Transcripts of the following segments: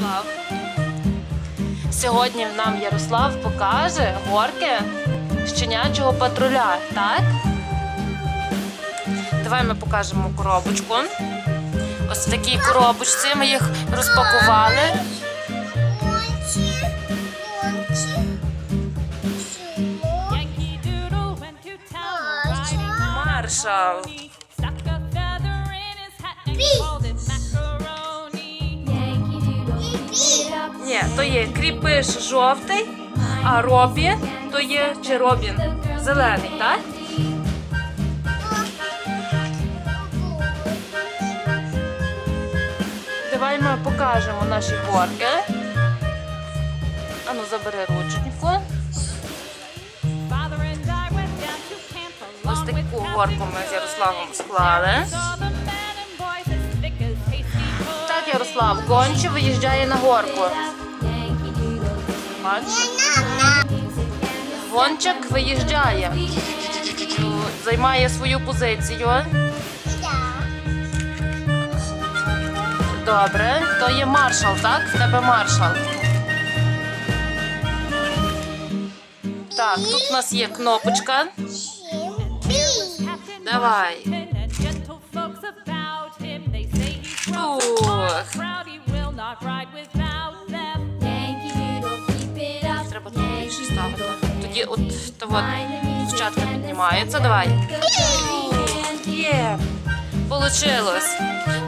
Ярослав. Сьогодні нам Ярослав покаже горки щенячого патруля, так? Давай ми покажемо коробочку. Ось в такій коробочці ми їх розпакували. Кончи, кончи. Ні, то є кріпиш жовтий, а Робі то є чи Робін зелений, так? Давай ми покажемо наші горки. Ану, забери camp Ось таку горку ми з Ярославом склали. Ярослав, гонче виїжджає на горку. Бачиш? Гончик виїжджає. Займає свою позицію. Добре, то є маршал, так? В тебе маршал. Так, тут у нас є кнопочка. Давай. Them. Треба тут більше ставити. Тоді от та от дівчатка піднімається. Давай. Є. Получилось.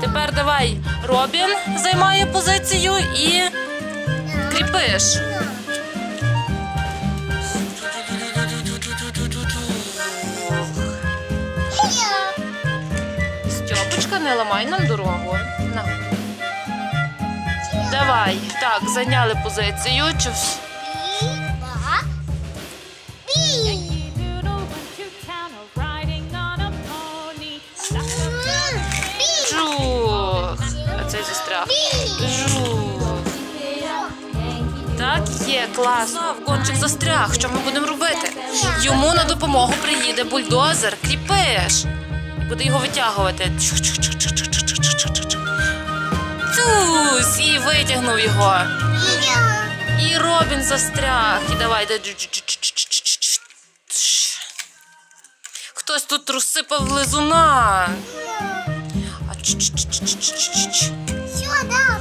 Тепер давай Робін займає позицію і кріпиш. Стьопочка, не ламай нам дорогу. На. Давай. Так, зайняли позицію. Чи. А цей застряг. Жух. Так, є, класно. Гончик застряг. Що ми будемо робити? Йому на допомогу приїде бульдозер, кріпиш. І буде його витягувати. Витягнув його. І Робін застряг. І давай. Хтось тут розсипав лизуна.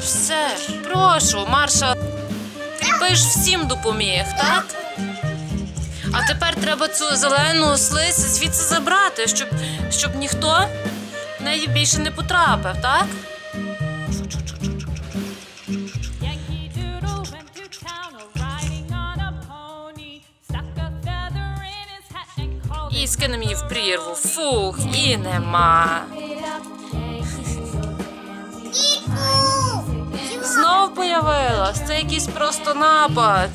Все, прошу, Марша. Кріпиш всім допоміг, так? А тепер треба цю зелену слизь звідси забрати, щоб, щоб ніхто в неї більше не потрапив, так? І скинемо її в прірву. Фух, і нема. Знов появилась. Це якийсь просто напад.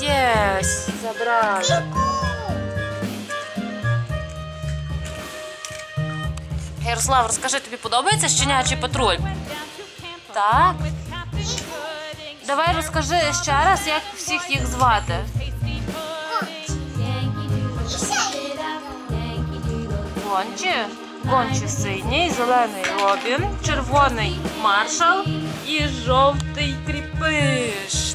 Єсь, забрали. Ярослав, розкажи, тобі подобається щенячий патруль? Так. Давай розкажи ще раз, як всіх їх звати. Гончі, гончі синій, зелений Робін, червоний маршал і жовтий кріпиш.